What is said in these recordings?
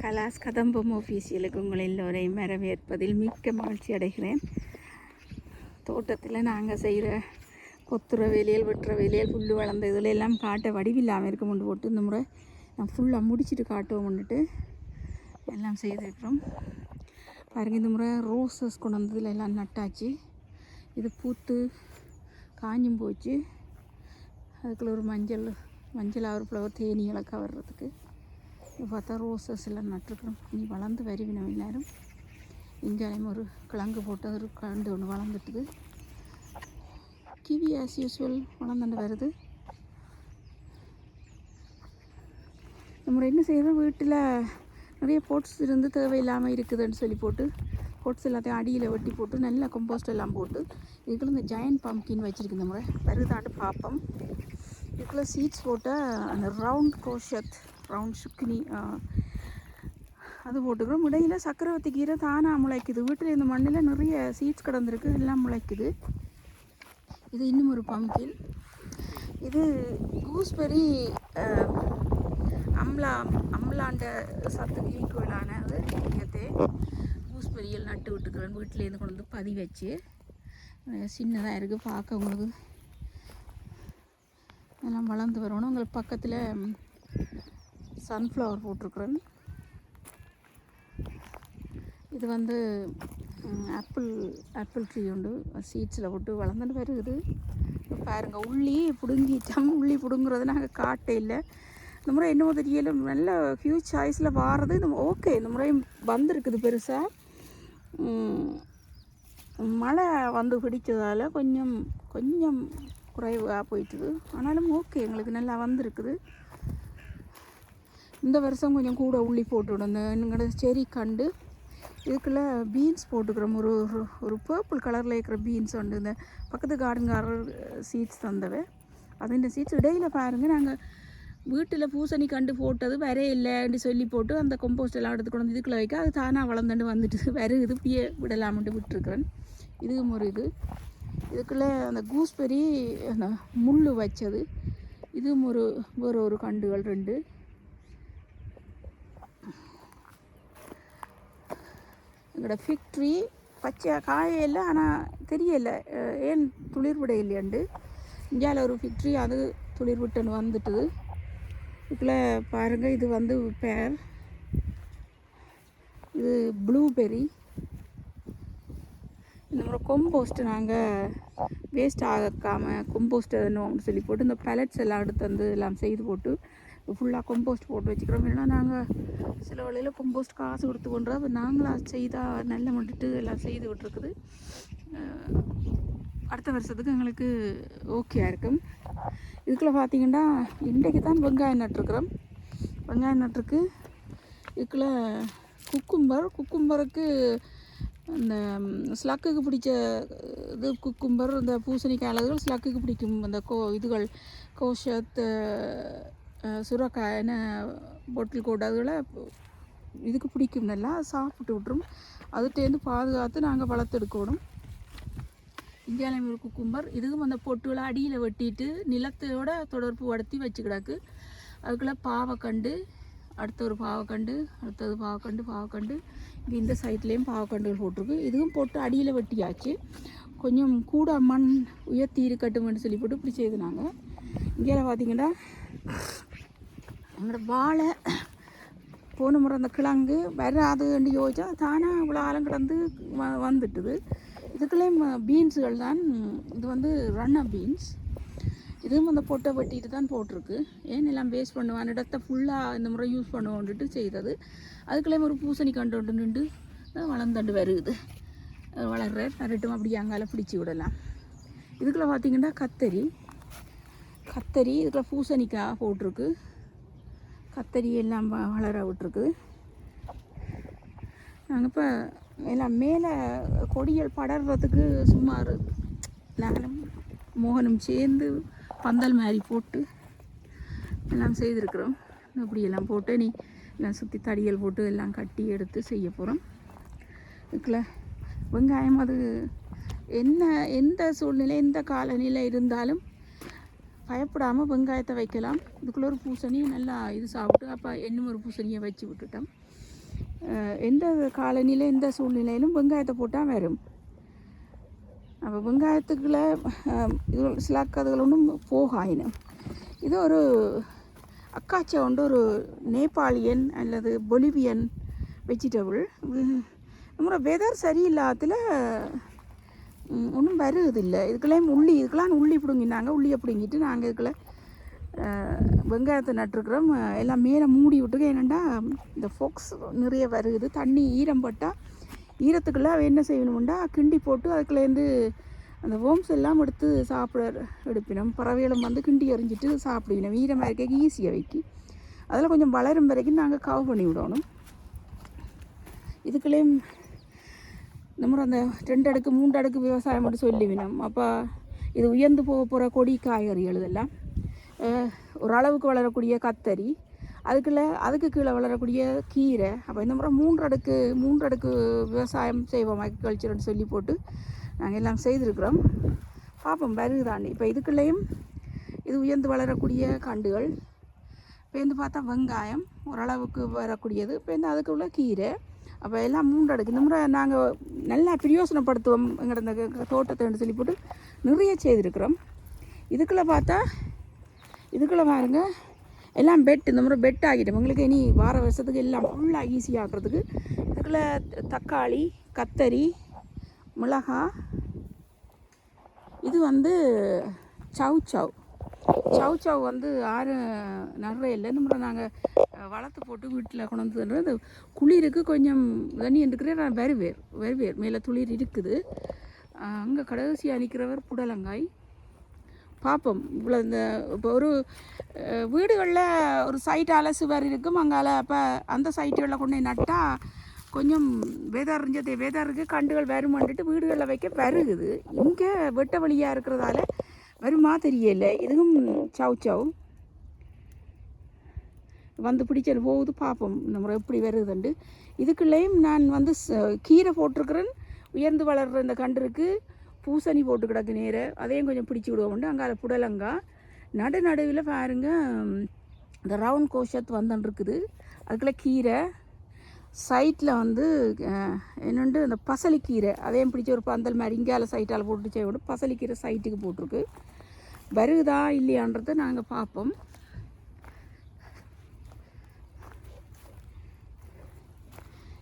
கலாஸ் கதம்பம் ஆஃபீஸியலுக்கு உங்கள் எல்லோரையும் வரவேற்பதில் மிக்க மகிழ்ச்சி அடைகிறேன். தோட்டத்தில் நாங்கள் செய்கிற கொத்துற வேலையில் வெட்டுற வேலையில் புல் வளர்ந்த இதில் எல்லாம் காட்ட வடிவில்லாமல் இருக்க முண்டு போட்டு. இந்த முறை நான் ஃபுல்லாக முடிச்சிட்டு காட்டுவோம்னுட்டு எல்லாம் செய்திருக்கிறோம் பாருங்க இந்த முறை ரோசஸ் கொண்டு வந்ததில் எல்லாம் நட்டாச்சு. இது பூத்து காஞ்சும் போச்சு. அதுக்குள்ள ஒரு மஞ்சள் மஞ்சள் ஒரு ஃப்ளவர் தேனி கவர்றதுக்கு. வர்றதுக்கு பார்த்தா ரோசஸ் எல்லாம் நட்டுருக்குறோம் இனி வளர்ந்து வருவினோம் எல்லாரும் இங்கேயும் ஒரு கிழங்கு போட்டு அது ஒரு கண்டு ஒன்று வளர்ந்துட்டுது. கிவி ஆஸ் யூஸ்வல் வளர்ந்துட்டு வருது. நம்ம என்ன செய்கிறோம் வீட்டில் நிறைய போட்ஸ் இருந்து தேவையில்லாமல் இருக்குதுன்னு சொல்லி போட்டு போட்ஸ் எல்லாத்தையும் அடியில் வெட்டி போட்டு நல்லா கம்போஸ்ட் எல்லாம் போட்டு இதுக்குள்ள இந்த ஜாயின் பம்கின் வச்சுருக்கு இந்த முறை வருதாண்டு பார்ப்போம் இதுக்குள்ளே சீட்ஸ் போட்டால் அந்த ரவுண்ட் கோஷத் ரவுண்ட் சுக்கினி அது போட்டுக்கிறோம். இடையில சக்கரவர்த்தி கீரை தானாக முளைக்குது. வீட்டில் இந்த மண்ணில் நிறைய சீட்ஸ் கிடந்திருக்கு. எல்லாம் முளைக்குது. இது இன்னும் ஒரு பம்கின் இது கூஸ்பெரி அம்லா அம்லாண்ட சத்து ஈக்குவலான அது. இங்கத்தே நட்டு விட்டுக்கிறேன். வீட்டிலேருந்து கொண்டு வந்து பதி வச்சு. சின்னதாக இருக்குது பார்க்க உங்களுக்கு. எல்லாம் வளர்ந்து வரணும். உங்களுக்கு பக்கத்தில் சன்ஃப்ளவர் போட்டிருக்குறேன். இது வந்து ஆப்பிள் ஆப்பிள் ட்ரீ உண்டு. சீட்ஸில் போட்டு வளர்ந்துட்டு வருகுது பாருங்க உள்ளி பிடுங்கிட்டோம் உள்ளி பிடுங்குறது நாங்கள் காட்டே இல்லை. இந்த முறை என்னமோ தெரியல. நல்ல ஹியூஜ் சாய்ஸில் வாரது. இந்த ஓகே இந்த முறை வந்திருக்குது பெருசாக மழை வந்து பிடிச்சதால் கொஞ்சம் கொஞ்சம் குறைவாக போயிட்டுது. ஆனாலும் ஓகே எங்களுக்கு நல்லா வந்திருக்குது. இந்த வருஷம் கொஞ்சம் கூட உள்ளி போட்டுவிடுங்க எங்களோட செரி கண்டு இதுக்குள்ள பீன்ஸ் போட்டுக்கிறோம். ஒரு ஒரு ஒரு பர்பிள் கலரில் இருக்கிற பீன்ஸ் உண்டு. இந்த பக்கத்து கார்டன்காரர் சீட்ஸ் தந்தவை அது இந்த சீட்ஸ் இடையில் பாருங்கள் நாங்கள் வீட்டில் பூசணி கண்டு போட்டது வரே இல்லைன்னு சொல்லி போட்டு அந்த கொம்போஸ்ட் எல்லாம் எடுத்து கொண்டு வந்து வைக்க அது தானாக வளர்ந்துட்டு வந்துட்டு வருகுது இப்படியே விடலாமட்டு விட்டுருக்குறேன். இதுவும் ஒரு இது. இதுக்குள்ளே அந்த கூஸ்பெரி அந்த முள் வச்சது. இதுவும் ஒரு வேறு ஒரு கண்டுகள் ரெண்டு. எங்களோட ஃபிக்ட்ரி பச்சை காயல ஆனால் தெரியல. ஏன் துளிர் விட இல்லையாண்டு? இந்தியாவில் ஒரு ஃபிக்ட்ரி அது துளிர் விட்டுன்னு வந்துட்டுது இதுக்குள்ளே பாருங்கள் இது வந்து பேர் இது ப்ளூபெர்ரி இந்த முறை நாங்கள் வேஸ்ட் ஆகாமல் கொம்போஸ்ட் என்னன்னு சொல்லி போட்டு இந்த பேலட்ஸ் எல்லாம் எடுத்து வந்து எல்லாம் செய்து போட்டு ஃபுல்லாக கொம்போஸ்ட் போட்டு வச்சுக்கிறோம். இல்லைன்னா நாங்கள் சில வேளையில் கொம்போஸ்ட் காசு கொடுத்து கொண்டு அப்போ நாங்களாக செய்தால் நல்ல மட்டுட்டு எல்லாம் செய்து விட்டுருக்குது. அடுத்த வருஷத்துக்கு எங்களுக்கு ஓகேயாக இருக்கும். இதுக்குள்ளே பார்த்தீங்கன்னா இன்றைக்கு தான் வெங்காயம் நட்டுருக்குறோம் வெங்காயம் நட்டுருக்கு. இதுக்குள்ள குக்கும்பர் குக்கும்பருக்கு அந்த ஸ்லக்குக்கு பிடிச்ச இது குக்கும்பர் இந்த பூசணிக்காய் அழகுகள் ஸ்லக்குக்கு பிடிக்கும். அந்த கோ இதுகள் கோஷத்து சுரக்காய் என்ன பொட்டில் கூட அதுகளை இதுக்கு பிடிக்கும். நல்லா சாப்பிட்டு விட்ரும் அதுட்டேருந்து பாதுகாத்து நாங்கள் வளர்த்தெடுக்கணும் இந்தியாவில் ஒரு குக்கும்பர். இதுவும் அந்த பொட்டுகளை அடியில் வெட்டிட்டு நிலத்தோட தொடர்பு படுத்தி வச்சு கிடக்கு. அதுக்குள்ளே பாவக்கண்டு அடுத்த ஒரு பாவக்கண்டு அடுத்தது பாவக்கண்டு பாவக்கண்டு. இங்கே இந்த சைட்லேயும் பாவக்கண்டுகள் போட்டிருக்கு. இதுவும் போட்டு அடியில் வெட்டியாச்சு. கொஞ்சம் கூட மண் உயர்த்தி இருக்கட்டும்னு சொல்லி போட்டு இப்படி செய்து நாங்கள் இங்கே பார்த்தீங்கன்னா நம்மளோட வாழை போன முறை அந்த கிழங்கு வராதுன்னு யோசிச்சா தானாக இவ்வளோ ஆழம் கிடந்து வ வந்துட்டுது இதுக்குள்ளேயும் பீன்ஸுகள் தான் இது வந்து ரன்ன பீன்ஸ் இதுவும் அந்த பொட்டை வெட்டிட்டு தான் போட்டிருக்கு ஏன் எல்லாம் வேஸ்ட் பண்ணுவான் இடத்த ஃபுல்லாக இந்த முறை யூஸ் பண்ணுவோன்ட்டு செய்தது அதுக்குள்ளேயும் ஒரு பூசணி கண்டு கொண்டு நின்று வளர்ந்துட்டு வருகுது அது வளர்ற நரட்டும் அப்படி அங்கால பிடிச்சி விடலாம் இதுக்குள்ளே பார்த்தீங்கன்னா கத்தரி கத்தரி இதுக்குள்ள பூசணிக்காய் போட்டிருக்கு கத்தரி எல்லாம் வளர விட்டுருக்குது. நாங்கள் இப்போ எல்லாம் மேலே கொடிகள் படர்றதுக்கு சுமார் நானும் மோகனும் சேர்ந்து பந்தல் மாதிரி போட்டு எல்லாம் செய்திருக்கிறோம். இப்படியெல்லாம் போட்டு நீ எல்லாம் சுற்றி தடியல் போட்டு எல்லாம் கட்டி எடுத்து செய்ய போகிறோம் இதுக்குள்ள வெங்காயம் அது என்ன எந்த சூழ்நிலை எந்த காலநிலை இருந்தாலும் பயப்படாமல் வெங்காயத்தை வைக்கலாம். இதுக்குள்ளே ஒரு பூசணியை நல்லா இது சாப்பிட்டு அப்போ இன்னும் ஒரு பூசணியை வச்சு விட்டுட்டோம். எந்த காலநிலை எந்த சூழ்நிலையிலும் வெங்காயத்தை போட்டால் வரும். அப்போ வெங்காயத்துக்குள்ளே இது சில கதைகள் ஒன்றும் போகாயினும் இது ஒரு அக்காச்சை ஒன்று ஒரு நேபாளியன் அல்லது பொலிவியன் வெஜிடபிள். நம்ம வெதர் சரியில்லாததுல ஒன்றும் வருதில்லை இதுக்கெல்லாம் உள்ளி இதுக்கெல்லாம் உள்ளி பிடுங்கினாங்க. உள்ளியை பிடுங்கிட்டு நாங்கள் இதுக்குள்ள வெங்காயத்தை நட்டுருக்குறோம். எல்லாம் மேலே மூடி விட்டுக்க ஏனெண்டா இந்த ஃபோக்ஸ் நிறைய வருகுது தண்ணி ஈரம் பட்டால் ஈரத்துக்குள்ளே என்ன செய்யணும்டா? கிண்டி போட்டு அதுக்குள்ளேருந்து அந்த ஓம்ஸ் எல்லாம் எடுத்து சாப்பிட எடுப்பினோம். பறவைகளும் வந்து கிண்டி எறிஞ்சிட்டு சாப்பிடுவினோம். ஈரமாக இருக்க ஈஸியாக வைக்கி. அதில் கொஞ்சம் வளரும் வரைக்கும் நாங்கள் கவு பண்ணி விடணும். இதுக்குள்ளேயும் நம்ம அந்த ரெண்டு அடுக்கு மூன்று அடுக்கு விவசாயம் மட்டும் சொல்லிவினோம் அப்போ இது உயர்ந்து போக போகிற கொடி காய்கறிகள் இதெல்லாம் ஓரளவுக்கு ஒரு அளவுக்கு வளரக்கூடிய கத்தரி அதுக்குள்ள அதுக்கு கீழே வளரக்கூடிய கீரை. அப்போ இந்த முறை மூன்று அடுக்கு மூன்று அடுக்கு விவசாயம் செய்வோம் அக்ரிகல்ச்சர்னு சொல்லி போட்டு நாங்கள் எல்லாம் செய்திருக்கிறோம். பார்ப்போம் வருகுதாண்டி இப்போ இதுக்குள்ளேயும் இது உயர்ந்து வளரக்கூடிய கண்டுகள் பேருந்து பார்த்தா வெங்காயம் ஓரளவுக்கு வரக்கூடியது. இப்போ அதுக்கு உள்ள கீரை. அப்போ எல்லாம் மூன்று அடுக்கு இந்த முறை நாங்கள் நல்லா பிரயோசனப்படுத்துவோம் எங்களோட இந்த தோட்டத்தைன்னு சொல்லி போட்டு நிறைய செய்திருக்கிறோம். இதுக்குள்ளே பார்த்தா இதுக்குள்ளே பாருங்க எல்லாம் பெட் இந்த முறை பெட் ஆகிட்டோம் உங்களுக்கு இனி வார வருஷத்துக்கு எல்லாம் ஃபுல்லாக ஈஸியாகிறதுக்கு இதுக்குள்ளே தக்காளி கத்தரி மிளகா. இது வந்து சவ் சவ் சவு சவ் வந்து ஆறு நிறைய இல்லை நம்ம முறை நாங்கள் வளர்த்து போட்டு வீட்டில் கொண்டு வந்து அந்த குளிருக்கு கொஞ்சம் தண்ணி இருக்கிற நான் வருவேர் வருவேர் மேலே துளிர் இருக்குது. அங்கே கடைசியாக நிற்கிறவர் புடலங்காய். பார்ப்போம் இவ்வளோ இந்த இப்போ ஒரு வீடுகளில் ஒரு சைட் அலை சுவர் இருக்கும். அங்கால அப்போ அந்த சைட்டுகளில் கொண்டு போய் நட்டால் கொஞ்சம் வெதர் வேதாருக்கு கண்டுகள் வருமான்ட்டு வீடுகளில் வைக்க வருகுது. இங்கே வெட்ட வழியாக இருக்கிறதால வருமா தெரியல இதுவும் சவு சவு. வந்து பிடிச்சது போகுது பார்ப்போம் இந்த முறை எப்படி வருதுண்டு இதுக்குள்ளேயும் நான் வந்து கீரை போட்டிருக்கிறேன். உயர்ந்து வளர்கிற இந்த கன்றுக்கு பூசணி போட்டு கிடக்கு நேர. அதையும் கொஞ்சம் பிடிச்சி விடுவோம்ண்டு அங்கே புடலங்காய் நடு நடுவில் பாருங்கள் இந்த ரவுண்ட் கோஷத் இருக்குது. அதுக்குள்ளே கீரை. சைட்டில் வந்து அஹ், என்னண்டு இந்த பசலிக்கீரை. அதையும் பிடிச்ச ஒரு பந்தல் மாதிரி இங்கால சைட்டால் போட்டு செய்ய பசலிக்கீரை சைட்டுக்கு போட்டிருக்கு. வருகுதா இல்லையான்றதை நாங்கள் பார்ப்போம்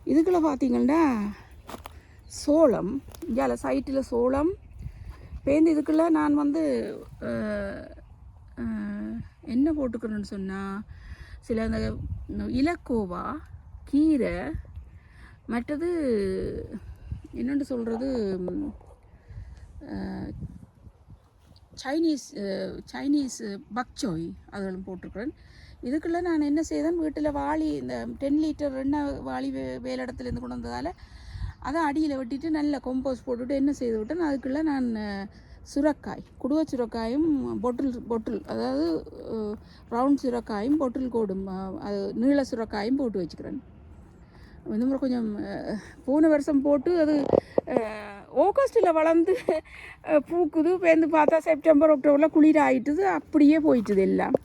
இதுக்குள்ள பார்த்தீங்கன்னா சோளம். இங்கால சைட்டில் சோளம். பேருந்து இதுக்குள்ள நான் வந்து என்ன போட்டுக்கணும்னு சொன்னால் சில அந்த இந்த இலக்கோவா? கீரை மற்றது என்னென்னு சொல்கிறது சைனீஸ் சைனீஸ் பக்சோய் அதெல்லாம் போட்டிருக்கிறேன். இதுக்குள்ளே நான் என்ன செய்தேன் வீட்டில் வாளி இந்த டென் லிட்டர் எண்ணெய் வாளி வே வேலிடத்துலேருந்து கொண்டு வந்ததால் அதை அடியில் வெட்டிட்டு நல்ல கொம்போஸ் போட்டுவிட்டு என்ன செய்து விட்டேன் அதுக்குள்ளே நான் சுரக்காய் குடுவ சுரக்காயும் பொட்டில் பொட்டில் அதாவது ரவுண்ட் சுரக்காயும் பொட்டில் கோடும் அது நீள சுரக்காயும் போட்டு வச்சுக்கிறேன். இந்த முறை கொஞ்சம் போன வருஷம் போட்டு அது ஆகஸ்ட்டில் வளர்ந்து பூக்குது பேருந்து பார்த்தா செப்டம்பர் அக்டோபரில் குளிர் ஆகிட்டுது அப்படியே போயிட்டுது எல்லாம்.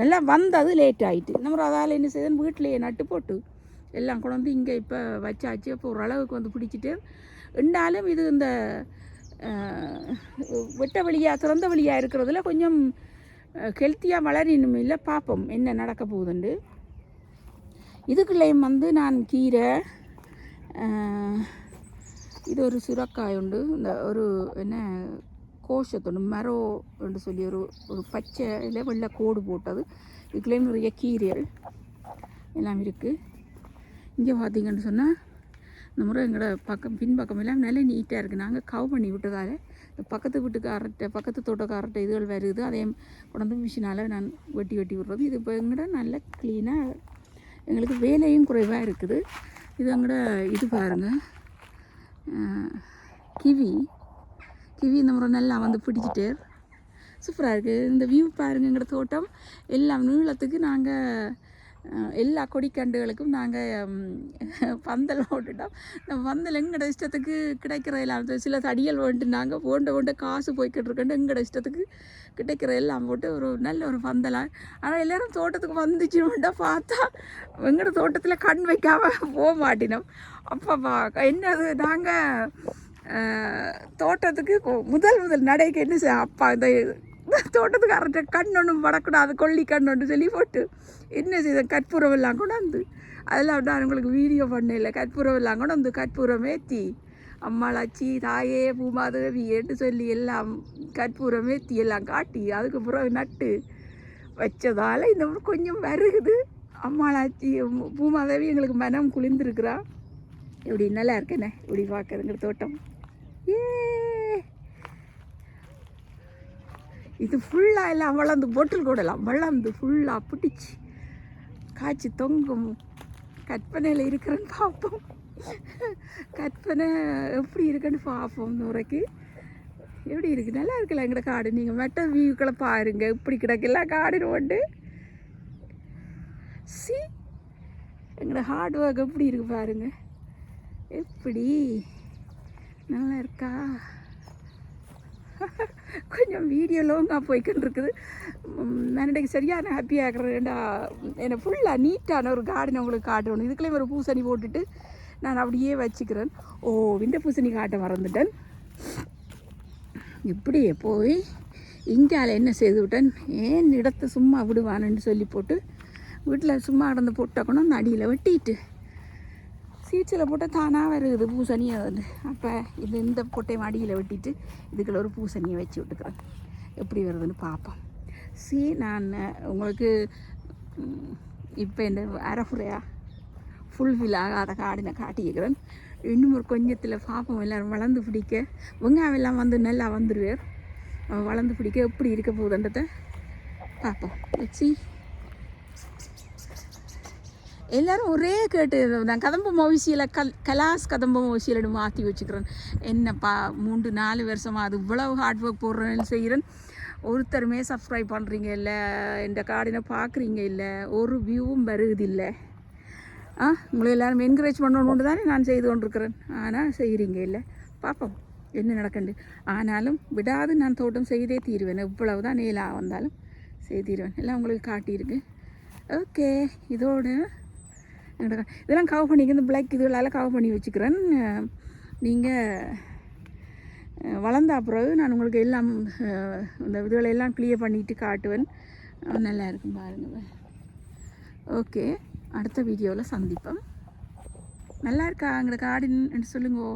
நல்லா வந்தது லேட் ஆகிட்டு இந்த முறை அதால் என்ன செய்தேன் வீட்டிலேயே நட்டு போட்டு எல்லாம் கொண்டு வந்து இங்கே இப்போ வச்சாச்சு. அப்போ ஓரளவுக்கு வந்து பிடிச்சிட்டு இருந்தாலும் இது இந்த வெட்ட வழியாக திறந்த வழியாக இருக்கிறதுல கொஞ்சம் ஹெல்த்தியாக வளரணும் இல்லை பார்ப்போம் என்ன நடக்க போகுதுண்டு இதுக்குள்ளேயும் வந்து நான் கீரை இது ஒரு சுரக்காய் உண்டு. இந்த ஒரு என்ன கோஷத்தொண்டு மரோ என்று சொல்லி ஒரு ஒரு பச்சை இல்லை வெள்ளை கோடு போட்டது. இதுக்குள்ளேயும் நிறைய கீரைகள் எல்லாம் இருக்குது இங்கே பார்த்தீங்கன்னு சொன்னால் இந்த முறை எங்களோட பக்கம் பின்பக்கம் எல்லாம் நல்லா நீட்டாக இருக்குது நாங்கள் கவ் பண்ணி விட்டதால இந்த பக்கத்து வீட்டுக்காரர்கிட்ட பக்கத்து தோட்டக்காரர்கிட்ட இதுகள் வருது அதையும் கொண்டு வந்து மிஷினால் நான் வெட்டி வெட்டி விடுறது. இது இப்போ எங்கள்கிட்ட நல்ல க்ளீனாக எங்களுக்கு வேலையும் குறைவாக இருக்குது. இது எங்கட இது பாருங்கள் கிவி. கிவி இந்த முறை நல்லா வந்து பிடிச்சிட்டு. சூப்பராக இருக்குது இந்த வியூ பாருங்கள் எங்களோட தோட்டம். எல்லாம் நீளத்துக்கு நாங்கள் எல்லா கொடிக்கண்டுகளுக்கும் நாங்கள் பந்தல் போட்டுட்டோம். இந்த பந்தல் எங்கட இஷ்டத்துக்கு கிடைக்கிற எல்லாம் இந்த சில தடியல் வந்துட்டு நாங்கள் போண்ட போண்ட காசு போய்கிட்டு இருக்கோண்டு எங்கட இஷ்டத்துக்கு கிடைக்கிற எல்லாம் போட்டு ஒரு நல்ல ஒரு பந்தலாக ஆனால் எல்லோரும் தோட்டத்துக்கு வந்துச்சுன்னு பார்த்தா எங்கட தோட்டத்தில் கண் வைக்காமல் போக மாட்டினோம். அப்பா என்னது நாங்கள் தோட்டத்துக்கு முதல் முதல் நடைக்கு என்ன செய்ய அப்பா இந்த தோட்டத்துக்காரர்கிட்ட கண் ஒன்றும் படக்கூடாது கொல்லி கண் ஒன்று சொல்லி போட்டு என்ன செய்த? கற்பூரம் எல்லாம் வந்து. அதெல்லாம் நான் உங்களுக்கு வீடியோ பண்ணல கற்பூரம் எல்லாம் வந்து கற்பூரம் ஏற்றி அம்மாளாச்சி தாயே பூமாதேவி என்று சொல்லி எல்லாம் கற்பூரம் ஏற்றி எல்லாம் காட்டி அதுக்கு பிறகு நட்டு வச்சதால் இந்த கொஞ்சம் வருகுது. அம்மாளாச்சி பூமாதேவி எங்களுக்கு மனம் குளிர்ந்துருக்குறா. இப்படி நல்லா இருக்கேனே? இப்படி பார்க்குறதுங்க தோட்டம்? ஏ இது ஃபுல்லாக எல்லாம் வளர்ந்து பொட்டில் கூடலாம் வளர்ந்து ஃபுல்லாக பிடிச்சி. காய்ச்சி தொங்கும். கற்பனையில் இருக்கிறேன்னு பார்ப்போம். கற்பனை எப்படி இருக்குன்னு பார்ப்போம் நூறைக்கு எப்படி இருக்குது நல்லா இருக்குல்ல எங்கட காடு? நீங்கள் மெட்ட வியூக்களை பாருங்க. இப்படி கிடக்கல காடுன்னு ஒன்று சி எங்களோட ஹார்ட் ஒர்க் எப்படி இருக்கு பாருங்கள் எப்படி? நல்லா இருக்கா? கொஞ்சம் வீடியோ லோங்காக போய்கிட்டு இருக்குது நான் இன்றைக்கு சரியான ஹாப்பியாக இருக்கிறேன்டா என்னை ஃபுல்லாக நீட்டான ஒரு கார்டன் உங்களுக்கு காட்டணும். இதுக்குள்ளேயும் ஒரு பூசணி போட்டுட்டு நான் அப்படியே வச்சுக்கிறேன். ஓ விண்ட பூசணி காட்ட மறந்துட்டேன். இப்படியே போய் இங்கால என்ன செய்து விட்டேன்? ஏன் இடத்த சும்மா விடுவானுன்னு சொல்லி போட்டு வீட்டில் சும்மா கிடந்து போட்டக்கணும் அந்த அடியில் வெட்டிட்டு. சீட்ஸில் போட்டால் தானாக வருது பூசணியை வந்து அப்போ இது இந்த கொட்டை மாடியில் வெட்டிட்டு இதுக்குள்ள ஒரு பூசணியை வச்சு விட்டுக்கிறேன். எப்படி வருதுன்னு பார்ப்போம். சி நான் உங்களுக்கு இப்போ இந்த அரைஃபுரையா ஃபுல்ஃபில் ஆகாத காடினை காட்டிக்கிறேன் இன்னும் ஒரு கொஞ்சத்தில் பார்ப்போம். எல்லோரும் வளர்ந்து பிடிக்க. வெங்காயம் எல்லாம் வந்து நல்லா வந்துடுவார் வளர்ந்து பிடிக்க எப்படி இருக்க போகுதுன்றதை பார்ப்போம். வச்சு எல்லாரும் ஒரே கேட்டு நான் கதம்ப மொவிசியில் கல் கலாஸ் கதம்ப மொவிசியில் மாற்றி வச்சுக்கிறேன் என்னப்பா மூன்று நாலு வருஷமாக அது இவ்வளவு ஹார்ட் ஒர்க் போடுறேன்னு செய்கிறேன் ஒருத்தருமே சப்ஸ்கிரைப் பண்ணுறீங்க இல்லை இந்த கார்டினை பார்க்குறீங்க இல்லை ஒரு வியூவும் வருது ஆ உங்களை எல்லாரும் என்கரேஜ் பண்ணணுன்னு தானே நான் செய்து கொண்டிருக்கிறேன் ஆனால் செய்கிறீங்க இல்லை பார்ப்போம் என்ன நடக்கண்டு ஆனாலும் விடாது நான் தோட்டம் செய்தே தீருவேன் எவ்வளவு தான் நேலாக வந்தாலும் செய்திருவேன் எல்லாம் உங்களுக்கு காட்டியிருக்கு ஓகே இதோட என்னோட இதெல்லாம் கவர் பண்ணிக்க இந்த பிளாக் இதுகளால் கவர் பண்ணி வச்சுக்கிறேன். நீங்கள் வளர்ந்த பிறகு நான் உங்களுக்கு எல்லாம் இந்த இதுகளை எல்லாம் கிளியர் பண்ணிவிட்டு காட்டுவேன். நல்லா இருக்கும் பாருங்கள் ஓகே அடுத்த வீடியோவில் சந்திப்போம். நல்லா இருக்கா எங்களுக்கு ஆடின்னு சொல்லுங்கோ.